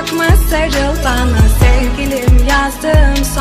bakma sarıl bana. Sevgilim yazdığım son